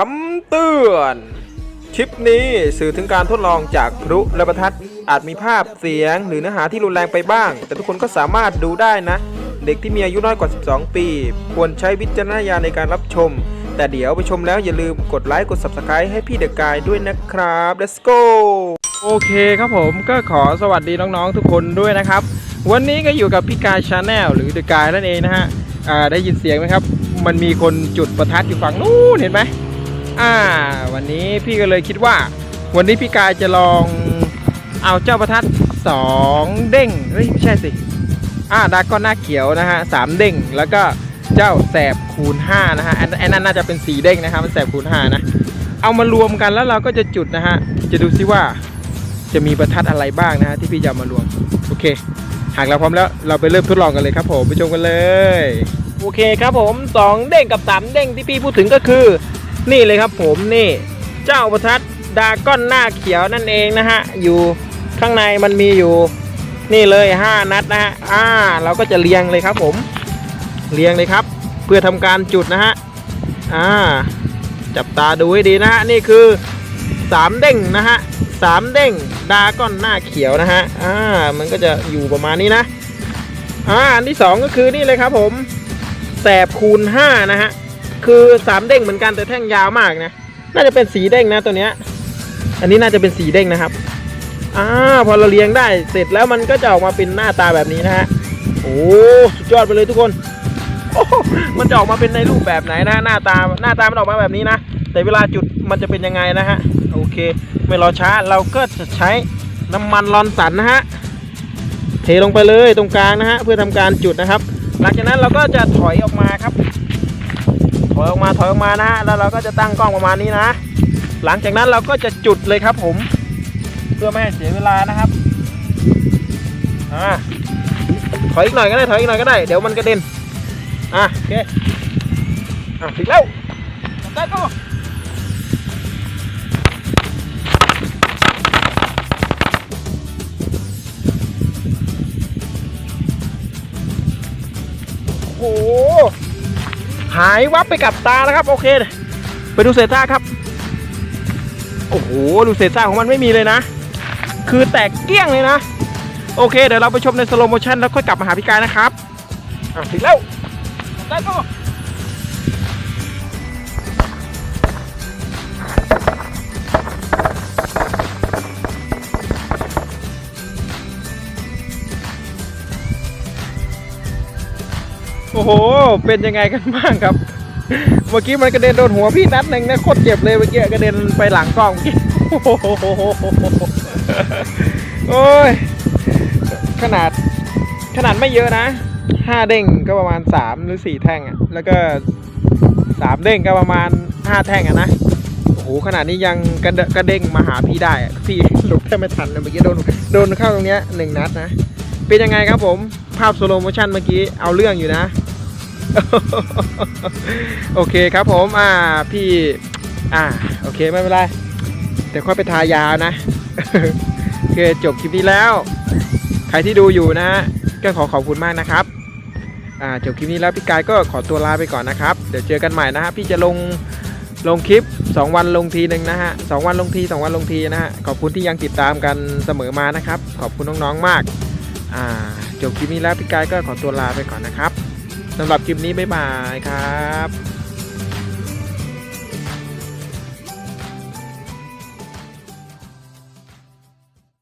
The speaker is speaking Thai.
คำเตือน คลิปนี้สื่อถึงการทดลองจากพลุและประทัดอาจมีภาพเสียงหรือเนื้อหาที่รุนแรงไปบ้าง แต่ทุกคนก็สามารถดูได้นะ เด็กที่มีอายุน้อยกว่า 12 ปี ควรใช้วิจารณญาณในการรับชม แต่เดี๋ยวไปชมแล้วอย่าลืมกดไลค์กด Subscribe ให้พี่เดอะกายด้วยนะครับ let's go โอเคครับผมก็ขอสวัสดีน้องๆทุกคนด้วยนะครับ วันนี้ก็อยู่กับพี่กายชาแนลหรือเดอะกายนั่นเองนะฮะได้ยินเสียงไหมครับ มันมีคนจุดประทัดอยู่ฝั่งนู้นเห็นไหม อ่า วันนี้พี่ก็เลยคิดว่า วันนี้พี่กายจะลองเอาเจ้าประทัดสองเด้งเฮ้ยไม่ใช่สิอ่าดากอนหน้าเขียวนะฮะสามเด้งแล้วก็เจ้าแสบคูณ5นะฮะอันอันนั้นน่าจะเป็นสีเด้งนะครับมันแสบคูณ5นะเอามารวมกันแล้วเราก็จะจุดนะฮะจะดูซิว่าจะมีประทัดอะไรบ้างนะฮะที่พี่จะมารวมโอเค หากเราพร้อมแล้วเราไปเริ่มทดลองกันเลยครับผมไปชมกันเลย โอเคครับผมสองเด้งกับสามเด้งที่พี่พูดถึงก็คือ นี่เลยครับผมนี่เจ้าประทัดดาก้อนหน้าเขียวนั่นเองนะฮะ อยู่ข้างในมันมีอยู่ นี่เลย 5 นัดนะฮะอ่าเราก็จะเรียงเลยครับผม เรียงเลยครับ เพื่อทำการจุดนะฮะอ่าจับตาดูให้ดีนะฮะนี่คือ3เด้งนะฮะสามเด้งดาก้อนหน้าเขียวนะฮะอ่ามันก็จะอยู่ประมาณนี้นะอ่าอันที่สองก็คือนี่เลยครับผมแสบคูณ5นะฮะ คือสามเด้งเหมือนกันแต่แท่งยาวมากนะ น่าจะเป็นสีเด้งนะตัวเนี้ย อันนี้น่าจะเป็นสีเด้งนะครับอ่าพอเราเรียงได้เสร็จแล้วมันก็จะออกมาเป็นหน้าตาแบบนี้นะฮะ โอ้สุดยอดไปเลยทุกคนมันจะออกมาเป็นในรูปแบบไหนนะหน้าตาหน้าตามันออกมาแบบนี้นะ แต่เวลาจุดมันจะเป็นยังไงนะฮะ โอเค ไม่รอช้าเราก็จะใช้น้ำมันรอนสันนะฮะ เทลงไปเลยตรงกลางนะฮะเพื่อทำการจุดนะครับ หลังจากนั้นเราก็จะถอยออกมาครับ ถอยออกมาถอยออกมานะฮะแล้วเราก็จะตั้งกล้องประมาณนี้นะ หลังจากนั้นเราก็จะจุดเลยครับผม เพื่อไม่ให้เสียเวลานะครับอ่าถอยอีกหน่อยก็ได้ถอยอีกหน่อยก็ได้เดี๋ยวมันกระเด็นอะโอเคอะถึงแล้วจับได้ก็ หายวับไปกับตาแล้วครับ โอเค ไปดูเศษซากครับ โอ้โห ดูเศษซากของมันไม่มีเลยนะ คือแตกเกี้ยงเลยนะ โอเค เดี๋ยวเราไปชมในสโลโมชันแล้วค่อยกลับมาหาพี่กายนะครับ อะถึงแล้วได้ก็ โอ้โห เป็นยังไงกันบ้างครับ เมื่อกี้มันกระเด็นโดนหัวพี่นัดหนึ่งนะโคตรเจ็บเลยเมื่อกี้กระเด็นไปหลังกล้องโอ้โหโอ้ย ขนาดขนาดไม่เยอะนะห้าเด้งก็ประมาณสามหรือสี่แท่งอะแล้วก็สามเด้งก็ประมาณห้าแท่งอะนะโอ้โหขนาดนี้ยังกระเดกระเด้งมาหาพี่ได้อะพี่หลบแทบไม่ทันเลยเมื่อกี้โดนโดนเข้าตรงเนี้ยหนึ่งนัดนะเป็นยังไงครับผม ภาพสโลโมชั่นเมื่อกี้เอาเรื่องอยู่นะ โอเคครับผมอ่าพี่อ่าโอเคไม่เป็นไรเดี๋ยวค่อยไปทายานะโอเคจบคลิปนี้แล้ว ใครที่ดูอยู่นะฮะก็ขอขอบคุณมากนะครับอ่าจบคลิปนี้แล้วพี่กายก็ขอตัวลาไปก่อนนะครับ เดี๋ยวเจอกันใหม่นะฮะพี่จะลงลงคลิป 2 วันลงทีหนึ่งนะฮะสองวันลงทีสองวันลงทีนะฮะขอบคุณที่ยังติดตามกันเสมอมานะครับ ขอบคุณน้องๆมากอ่าจบคลิปนี้แล้วพี่กายก็ขอตัวลาไปก่อนนะครับ สำหรับคลิปนี้บ๊ายบายครับ